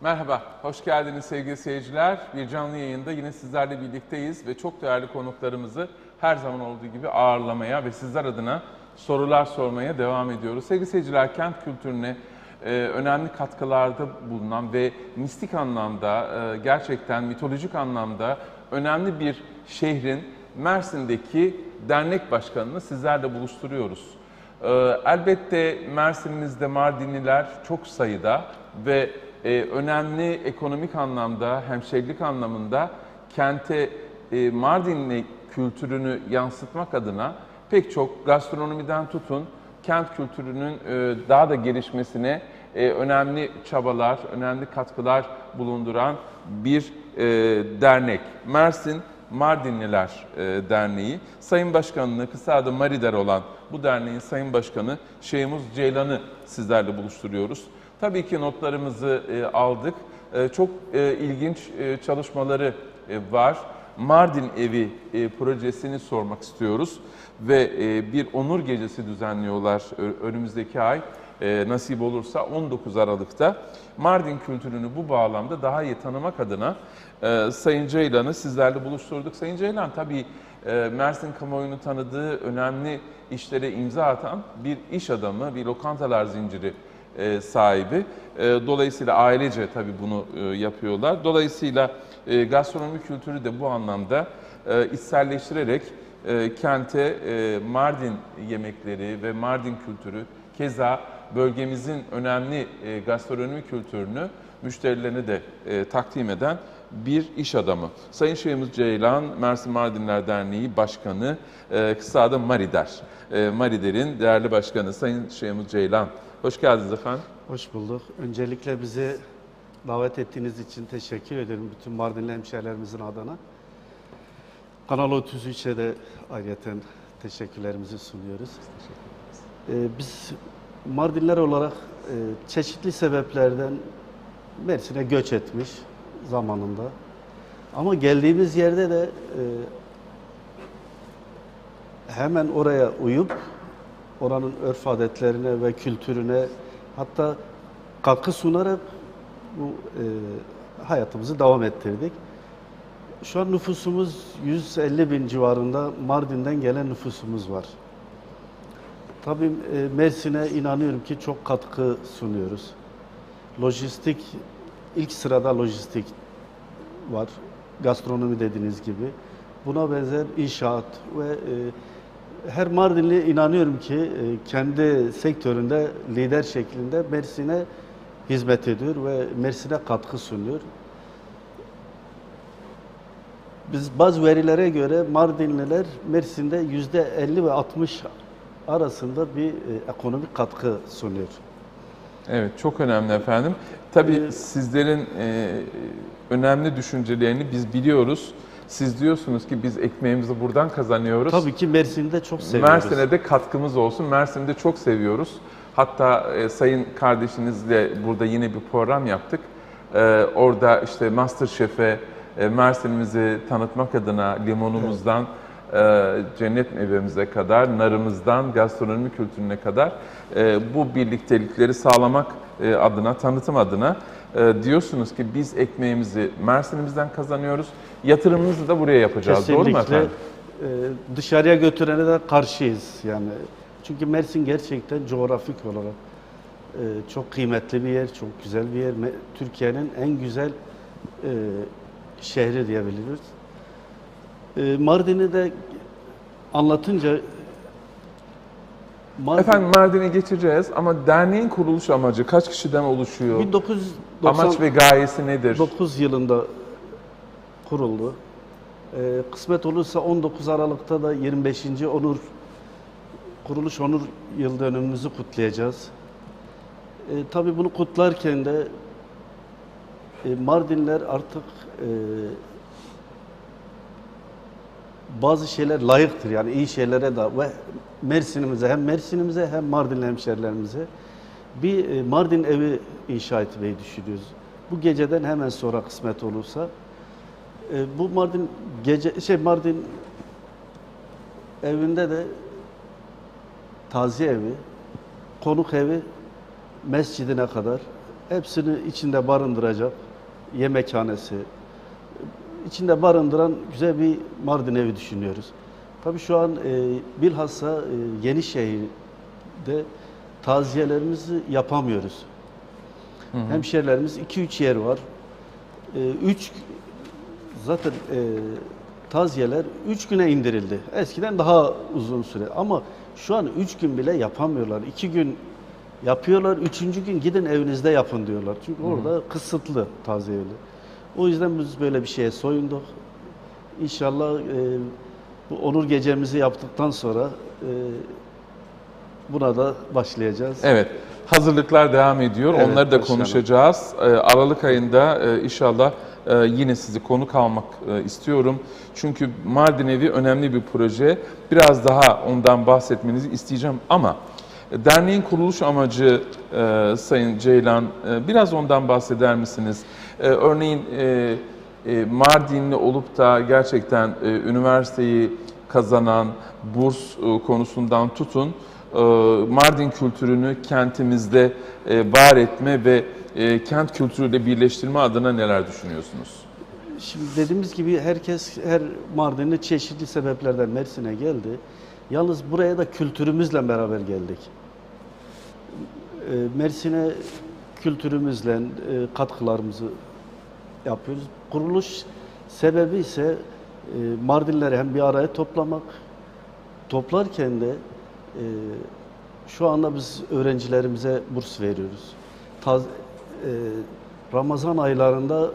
Merhaba, hoş geldiniz sevgili seyirciler. Bir canlı yayında yine sizlerle birlikteyiz ve çok değerli konuklarımızı her zaman olduğu gibi ağırlamaya ve sizler adına sorular sormaya devam ediyoruz. Sevgili seyirciler, kent kültürüne e, önemli katkılarda bulunan ve mistik anlamda, e, gerçekten mitolojik anlamda önemli bir şehrin Mersin'deki dernek başkanını sizlerle buluşturuyoruz. Ee, Elbette Mersin'imizde Mardinliler çok sayıda ve e, önemli ekonomik anlamda, hemşehrilik anlamında kente e, Mardinli kültürünü yansıtmak adına pek çok gastronomiden tutun kent kültürünün e, daha da gelişmesine e, önemli çabalar, önemli katkılar bulunduran bir e, dernek. Mersin Mardinliler e, Derneği. Sayın Başkanı'nı kısa adı Marider olan bu derneğin Sayın Başkanı Şeyhmuz Ceylan'ı sizlerle buluşturuyoruz. Tabii ki notlarımızı e, aldık. E, çok e, ilginç çalışmaları var. Mardin Evi projesini sormak istiyoruz ve bir onur gecesi düzenliyorlar önümüzdeki ay. Nasip olursa 19 Aralık'ta Mardin kültürünü bu bağlamda daha iyi tanımak adına Sayın Ceylan'ı sizlerle buluşturduk. Sayın Ceylan tabii Mersin kamuoyunu tanıdığı önemli işlere imza atan bir iş adamı, bir lokantalar zinciri e, sahibi. E, dolayısıyla ailece tabii bunu e, yapıyorlar. Dolayısıyla e, gastronomi kültürü de bu anlamda e, içselleştirerek e, kente e, Mardin yemekleri ve Mardin kültürü keza bölgemizin önemli e, gastronomi kültürünü müşterilerine de e, takdim eden bir iş adamı. Sayın Şeyhimiz Ceylan, Mersin Mardinler Derneği Başkanı, e, kısa adı Marider. E, Marider'in değerli başkanı Sayın Şeyhimiz Ceylan. Hoş geldiniz efendim. Hoş bulduk. Öncelikle bizi davet ettiğiniz için teşekkür ederim bütün Mardinli hemşehrilerimizin adına. Kanal 33'e de ayrıca teşekkürlerimizi sunuyoruz. Ee, biz Mardinler olarak e, çeşitli sebeplerden Mersin'e göç etmiş zamanında. Ama geldiğimiz yerde de e, hemen oraya uyup oranın örf adetlerine ve kültürüne hatta katkı sunarak bu e, hayatımızı devam ettirdik. Şu an nüfusumuz 150 bin civarında Mardin'den gelen nüfusumuz var. Tabii e, Mersin'e inanıyorum ki çok katkı sunuyoruz. Lojistik, ilk sırada lojistik var. Gastronomi dediğiniz gibi. Buna benzer inşaat ve e, her Mardinli inanıyorum ki e, kendi sektöründe lider şeklinde Mersin'e hizmet ediyor ve Mersin'e katkı sunuyor. Biz bazı verilere göre Mardinliler Mersin'de yüzde 50 ve 60 arasında bir e, ekonomik katkı sunuyor. Evet, çok önemli efendim. Tabii sizlerin e, önemli düşüncelerini biz biliyoruz. Siz diyorsunuz ki biz ekmeğimizi buradan kazanıyoruz. Tabii ki Mersin'de çok seviyoruz. Mersin'e de katkımız olsun. Mersin'de çok seviyoruz. Hatta e, sayın kardeşinizle burada yine bir program yaptık. E, orada işte Masterchef'e e, Mersin'imizi tanıtmak adına limonumuzdan e, cennet meyvemize kadar, narımızdan gastronomi kültürüne kadar e, bu birliktelikleri sağlamak adına, tanıtım adına e, diyorsunuz ki biz ekmeğimizi Mersin'imizden kazanıyoruz. Yatırımımızı da buraya yapacağız. Doğru mu Kesinlikle efendim? e, dışarıya götürene de karşıyız yani. Çünkü Mersin gerçekten coğrafik olarak e, çok kıymetli bir yer, çok güzel bir yer. Türkiye'nin en güzel e, şehri diyebiliriz. E, Mardin'i de anlatınca Mardin Efendim Mardin'e geçeceğiz ama derneğin kuruluş amacı kaç kişiden oluşuyor? 1999 Amaç ve gayesi nedir? yılında kuruldu. Ee, kısmet olursa 19 Aralık'ta da 25. onur kuruluş onur yıl dönümümüzü kutlayacağız. Ee, tabii bunu kutlarken de e, Mardinler artık e, bazı şeyler layıktır yani iyi şeylere de ve Mersin'imize hem Mersin'imize hem Mardinli hemşerilerimize bir e, Mardin evi inşa etmeyi düşünüyoruz. Bu geceden hemen sonra kısmet olursa e, bu Mardin gece şey Mardin evinde de taziye evi, konuk evi, mescidine kadar hepsini içinde barındıracak yemekhanesi, içinde barındıran güzel bir Mardin evi düşünüyoruz. Tabii şu an e, bilhassa e, Yenişehir'de taziyelerimizi yapamıyoruz. Hemşerilerimiz 2-3 yer var. 3 zaten e, taziyeler 3 güne indirildi. Eskiden daha uzun süre ama şu an 3 gün bile yapamıyorlar. 2 gün yapıyorlar. Üçüncü gün gidin evinizde yapın diyorlar. Çünkü orada kısıtlı taziye evi. O yüzden biz böyle bir şeye soyunduk. İnşallah e, bu onur gecemizi yaptıktan sonra e, buna da başlayacağız. Evet, hazırlıklar devam ediyor. Evet, Onları da konuşacağız. Ee, Aralık ayında e, inşallah e, yine sizi konuk almak e, istiyorum. Çünkü Mardin Evi önemli bir proje. Biraz daha ondan bahsetmenizi isteyeceğim ama e, derneğin kuruluş amacı e, Sayın Ceylan e, biraz ondan bahseder misiniz? E, Örneğin e, e, Mardinli olup da gerçekten e, üniversiteyi kazanan burs e, konusundan tutun e, Mardin kültürünü kentimizde e, var etme ve e, kent kültürüyle birleştirme adına neler düşünüyorsunuz? Şimdi dediğimiz gibi herkes her Mardinli çeşitli sebeplerden Mersin'e geldi. Yalnız buraya da kültürümüzle beraber geldik. Ee, Mersin'e kültürümüzle e, katkılarımızı yapıyoruz. Kuruluş sebebi ise e, Mardinleri hem bir araya toplamak, toplarken de e, şu anda biz öğrencilerimize burs veriyoruz. Ramazan aylarında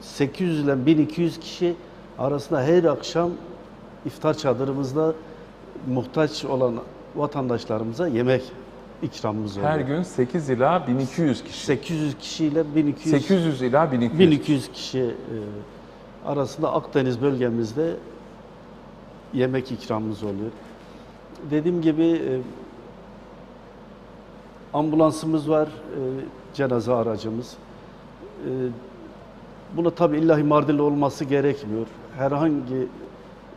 800 ile 1200 kişi arasında her akşam iftar çadırımızda muhtaç olan vatandaşlarımıza yemek ikramımız oluyor. Her gün 8 ila 1200 kişi. 800 kişiyle 1200 800 ila 1200. 1200 kişi e, arasında Akdeniz bölgemizde yemek ikramımız oluyor. Dediğim gibi e, ambulansımız var, e, cenaze aracımız. E, buna tabi illahi Mardinli olması gerekmiyor. Herhangi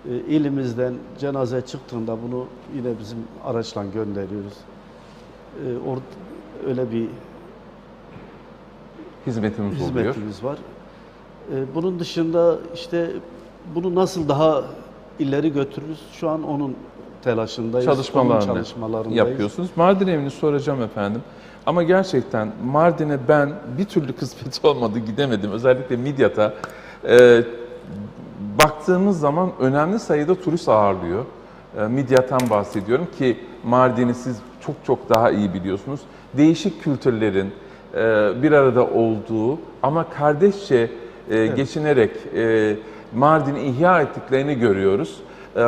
e, ilimizden cenaze çıktığında bunu yine bizim araçla gönderiyoruz. E, or, öyle bir Hizmetimiz oluyor. hizmetimiz var. Ee, Bunun dışında işte bunu nasıl daha ileri götürürüz? Şu an onun telaşındayız. onun Çalışmalarını çalışmalarındayız. yapıyorsunuz. Mardin evini soracağım efendim. Ama gerçekten Mardin'e ben bir türlü kısmet olmadı gidemedim. Özellikle Midyat'a. Ee, baktığımız zaman önemli sayıda turist ağırlıyor. Ee, Midyat'tan bahsediyorum ki Mardin'i siz çok çok daha iyi biliyorsunuz. Değişik kültürlerin e, bir arada olduğu ama kardeşçe e, geçinerek e, Mardin'i ihya ettiklerini görüyoruz.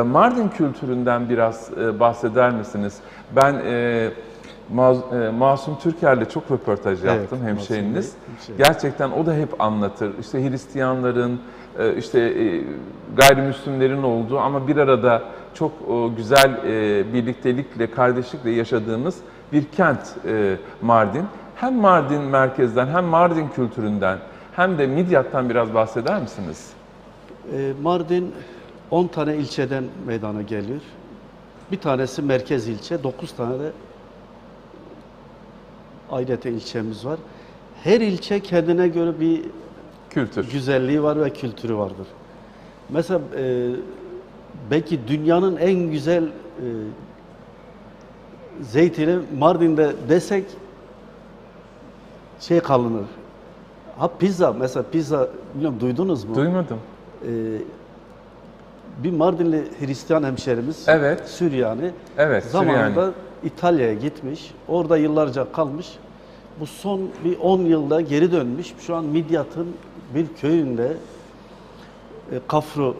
Mardin kültüründen biraz bahseder misiniz? Ben Maz- e, Masum Türker'le çok röportaj Evet, yaptım Masum hemşehriniz. Gerçekten o da hep anlatır. İşte Hristiyanların, e, işte e, gayrimüslimlerin olduğu ama bir arada çok e, güzel e, birliktelikle, kardeşlikle yaşadığımız bir kent e, Mardin. Hem Mardin merkezden, hem Mardin kültüründen, hem de Midyat'tan biraz bahseder misiniz? Mardin 10 tane ilçeden meydana geliyor. Bir tanesi merkez ilçe, 9 tane de ayrıca ilçemiz var. Her ilçe kendine göre bir Kültür. güzelliği var ve kültürü vardır. Mesela e, belki dünyanın en güzel e, zeytini Mardin'de desek şey kalınır. Ha pizza mesela pizza bilmiyorum duydunuz mu? Duymadım. E, bir Mardinli Hristiyan hemşerimiz Evet. Süryani Evet, zamanında Süryani. İtalya'ya gitmiş. Orada yıllarca kalmış. Bu son bir 10 yılda geri dönmüş. Şu an Midyat'ın bir köyünde e, Kafru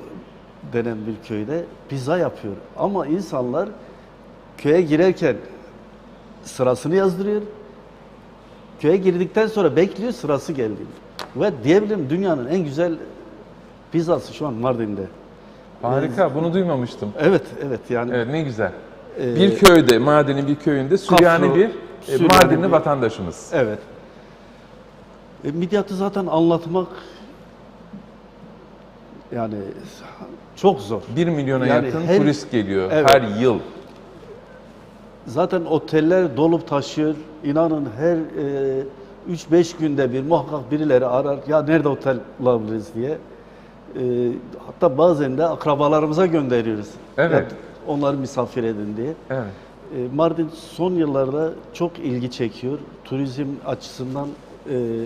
denen bir köyde pizza yapıyor. Ama insanlar köye girerken sırasını yazdırıyor. Köye girdikten sonra bekliyor sırası geldi. Ve diyebilirim dünyanın en güzel pizzası şu an Mardin'de. Harika, bunu duymamıştım. Evet, evet yani Evet, ne güzel. Ee, bir köyde, Mardin'in bir köyünde Süryani bir e, Süryani Mardinli bir- vatandaşımız. Evet. E, Midyat'ı zaten anlatmak yani çok zor. 1 milyona Yani yakın her- turist geliyor Evet. her yıl. Zaten oteller dolup taşıyor. İnanın her e, 3-5 günde bir muhakkak birileri arar ya nerede otel bulabiliriz diye. Ee, hatta bazen de akrabalarımıza gönderiyoruz. Evet. Ya onları misafir edin diye. Evet. Ee, Mardin son yıllarda çok ilgi çekiyor. Turizm açısından e,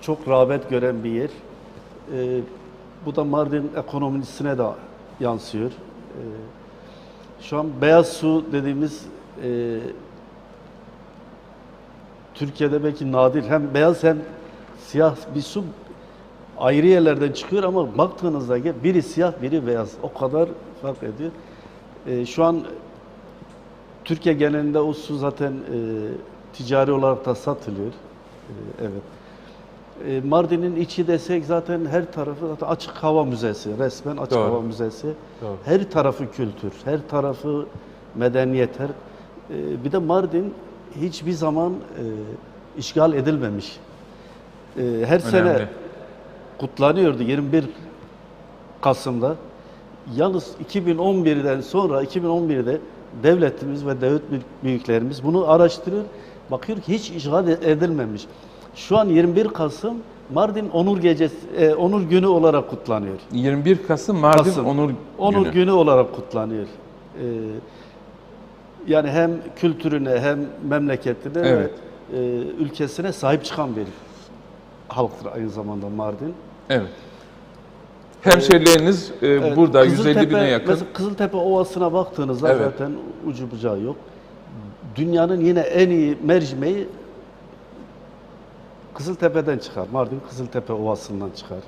çok rağbet gören bir yer. E, bu da Mardin ekonomisine de yansıyor. E, şu an beyaz su dediğimiz Türkiye'de belki nadir hem beyaz hem siyah bir su ayrı yerlerden çıkıyor ama baktığınızda biri siyah biri beyaz o kadar fark ediyor. E, şu an Türkiye genelinde o su zaten e, ticari olarak da satılıyor. E, evet. E, Mardin'in içi desek zaten her tarafı zaten açık hava müzesi, resmen açık Doğru. hava müzesi. Doğru. Her tarafı kültür, her tarafı medeniyet. Her, e, bir de Mardin hiçbir zaman e, işgal edilmemiş. E, her sene Önemli. kutlanıyordu 21 Kasım'da. Yalnız 2011'den sonra 2011'de devletimiz ve devlet büyüklerimiz bunu araştırıyor. Bakıyor ki hiç işgal edilmemiş. Şu an 21 Kasım Mardin Onur Gecesi, e, Onur Günü olarak kutlanıyor. 21 Kasım Mardin Kasım. Onur, Onur Günü. Günü, olarak kutlanıyor. Ee, yani hem kültürüne hem memleketine Evet. ve e, ülkesine sahip çıkan bir halktır aynı zamanda Mardin. Evet. Hemşerileriniz e, Evet, burada Kızıltepe- 150 bine yakın. Mesela Kızıltepe Ovası'na baktığınızda Evet. zaten ucu bucağı yok. Dünyanın yine en iyi mercimeği Kızıltepe'den çıkar. Mardin Kızıltepe Ovası'ndan çıkar.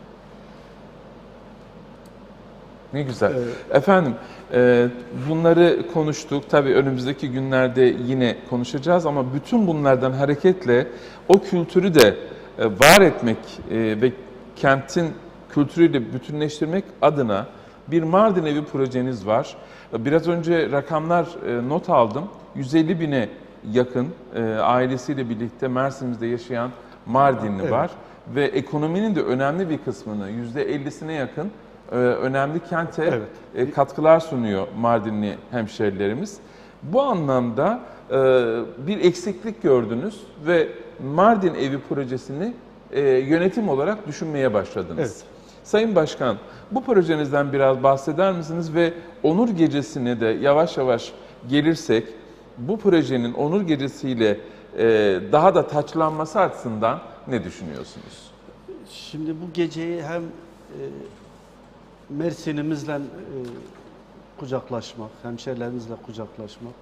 Ne güzel. Efendim, e, bunları konuştuk. Tabii önümüzdeki günlerde yine konuşacağız ama bütün bunlardan hareketle o kültürü de e, var etmek e, ve kentin kültürüyle bütünleştirmek adına bir Mardin Evi projeniz var. Biraz önce rakamlar e, not aldım. 150 bine yakın e, ailesiyle birlikte Mersin'imizde yaşayan Mardinli Evet. var ve ekonominin de önemli bir kısmını %50'sine yakın e, önemli kente Evet. katkılar sunuyor Mardinli hemşerilerimiz. Bu anlamda bir eksiklik gördünüz ve Mardin Evi projesini yönetim olarak düşünmeye başladınız. Evet. Sayın Başkan, bu projenizden biraz bahseder misiniz ve Onur Gecesi'ne de yavaş yavaş gelirsek bu projenin Onur Gecesi'yle e, daha da taçlanması açısından ne düşünüyorsunuz? Şimdi bu geceyi hem e, Mersin'imizle e, kucaklaşmak, hemşerilerimizle kucaklaşmak,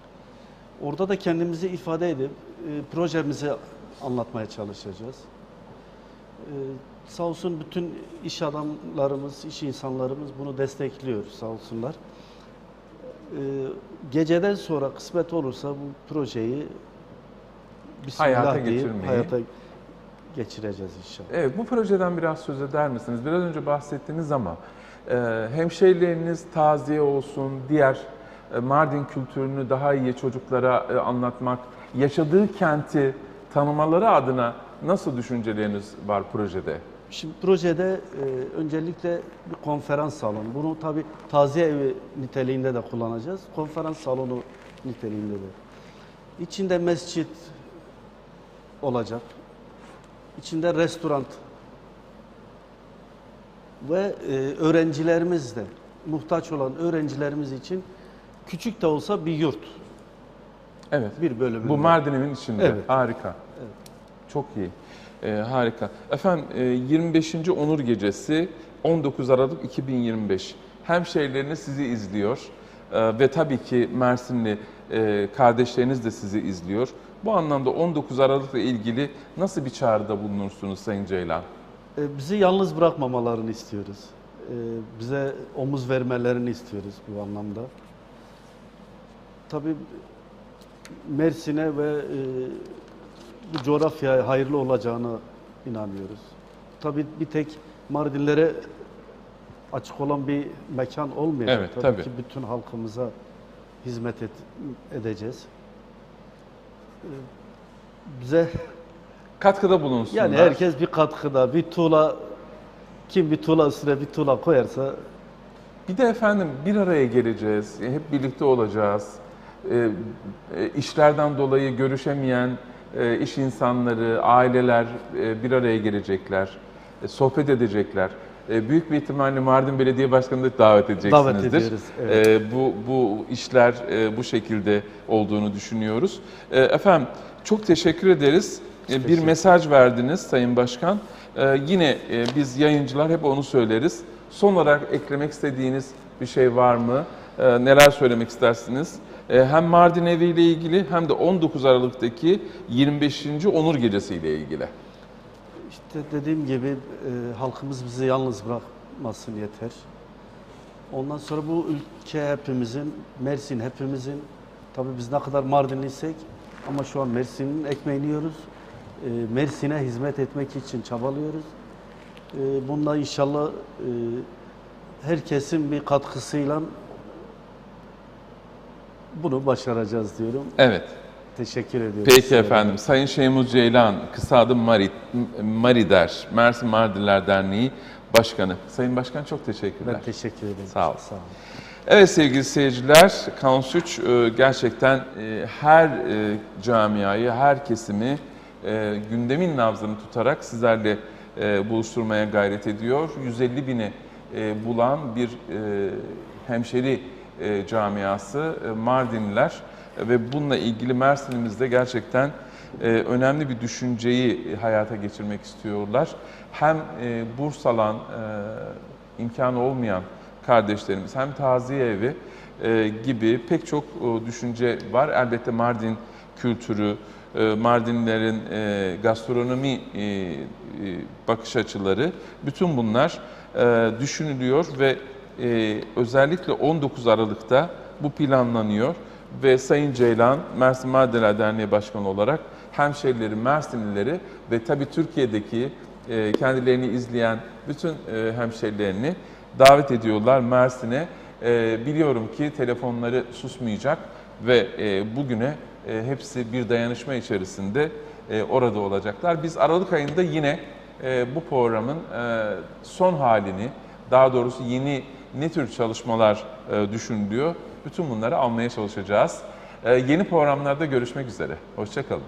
orada da kendimizi ifade edip projemizi anlatmaya çalışacağız. Sağ olsun bütün iş adamlarımız, iş insanlarımız bunu destekliyor sağ olsunlar. E, geceden sonra kısmet olursa bu projeyi bismillah Hayata deyip geçirmeyi. hayata geçireceğiz inşallah. Evet, bu projeden biraz söz eder misiniz? Biraz önce bahsettiniz ama e, hemşehrileriniz taziye olsun, diğer e, Mardin kültürünü daha iyi çocuklara e, anlatmak, yaşadığı kenti tanımaları adına nasıl düşünceleriniz var projede? Şimdi projede e, öncelikle bir konferans salonu. Bunu tabi taziye evi niteliğinde de kullanacağız. Konferans salonu niteliğinde de. İçinde mescit olacak. İçinde restoran ve e, öğrencilerimiz de muhtaç olan öğrencilerimiz için küçük de olsa bir yurt. Evet. Bir bölümünde. Bu Mardin'in içinde. Evet. Harika. Çok iyi. Ee, harika. Efendim e, 25. Onur Gecesi 19 Aralık 2025. Hemşehrileriniz sizi izliyor Ee, ve tabii ki Mersinli e, kardeşleriniz de sizi izliyor. Bu anlamda 19 Aralık'la ilgili nasıl bir çağrıda bulunursunuz Sayın Ceylan? E, Bizi yalnız bırakmamalarını istiyoruz. E, Bize omuz vermelerini istiyoruz bu anlamda. Tabii Mersin'e ve e, bu coğrafyaya hayırlı olacağına inanıyoruz. Tabii bir tek Mardinlere açık olan bir mekan olmayacak. Evet, tabii. ki bütün halkımıza hizmet et- edeceğiz. E, Bize Katkıda bulunsunlar. yani herkes bir katkıda, bir tuğla, kim bir tuğla üstüne bir tuğla koyarsa Bir de efendim bir araya geleceğiz, hep birlikte olacağız. E, e, işlerden dolayı görüşemeyen iş insanları, aileler e, bir araya gelecekler, e, sohbet edecekler. E, büyük bir ihtimalle Mardin Belediye Başkanı'nı da davet edeceksinizdir. Davet ediyoruz, evet. E, bu, bu işler e, bu şekilde olduğunu düşünüyoruz. E, efendim çok teşekkür ederiz. E, bir teşekkür mesaj verdiniz Sayın Başkan. E, yine e, biz yayıncılar hep onu söyleriz. Son olarak eklemek istediğiniz bir şey var mı? E, neler söylemek istersiniz? E, hem Mardin Evi ile ilgili hem de 19 Aralık'taki 25. Onur Gecesi ile ilgili. İşte dediğim gibi e, halkımız bizi yalnız bırakmasın yeter. Ondan sonra bu ülke hepimizin, Mersin hepimizin, tabii biz ne kadar Mardinliysek ama şu an Mersin'in ekmeğini yiyoruz. E, Mersin'e hizmet etmek için çabalıyoruz. E, bunda inşallah e, herkesin bir katkısıyla bunu başaracağız diyorum. Evet. Teşekkür ediyorum. Peki sizlere. efendim. Sayın Şeymuz Ceylan, kısa adı Marit, Marider, Mersin Mardinler Derneği Başkanı. Sayın Başkan çok teşekkürler. Ben teşekkür ederim. Sağ ol. Sağ olun. Evet sevgili seyirciler, Kanus 3 e, gerçekten e, her e, camiayı, her kesimi gündemin nabzını tutarak sizlerle buluşturmaya gayret ediyor. 150 bini bulan bir hemşeri e, camiası e, Mardinliler E, ve bununla ilgili Mersin'imizde gerçekten e, önemli bir düşünceyi hayata geçirmek istiyorlar. Hem e, burs alan, e, imkanı olmayan kardeşlerimiz hem taziye evi e, gibi pek çok e, düşünce var. Elbette Mardin kültürü, e, Mardinlerin e, gastronomi e, e, bakış açıları bütün bunlar e, düşünülüyor ve e, özellikle 19 Aralık'ta bu planlanıyor ve Sayın Ceylan Mersin Mardinler Derneği Başkanı olarak hemşerileri, Mersinlileri ve tabii Türkiye'deki e, kendilerini izleyen bütün e, hemşerilerini davet ediyorlar Mersin'e. E, biliyorum ki telefonları susmayacak ve e, bugüne e, hepsi bir dayanışma içerisinde e, orada olacaklar. Biz Aralık ayında yine e, bu programın e, son halini, daha doğrusu yeni ne tür çalışmalar e, düşünülüyor, bütün bunları almaya çalışacağız. E, yeni programlarda görüşmek üzere. Hoşçakalın.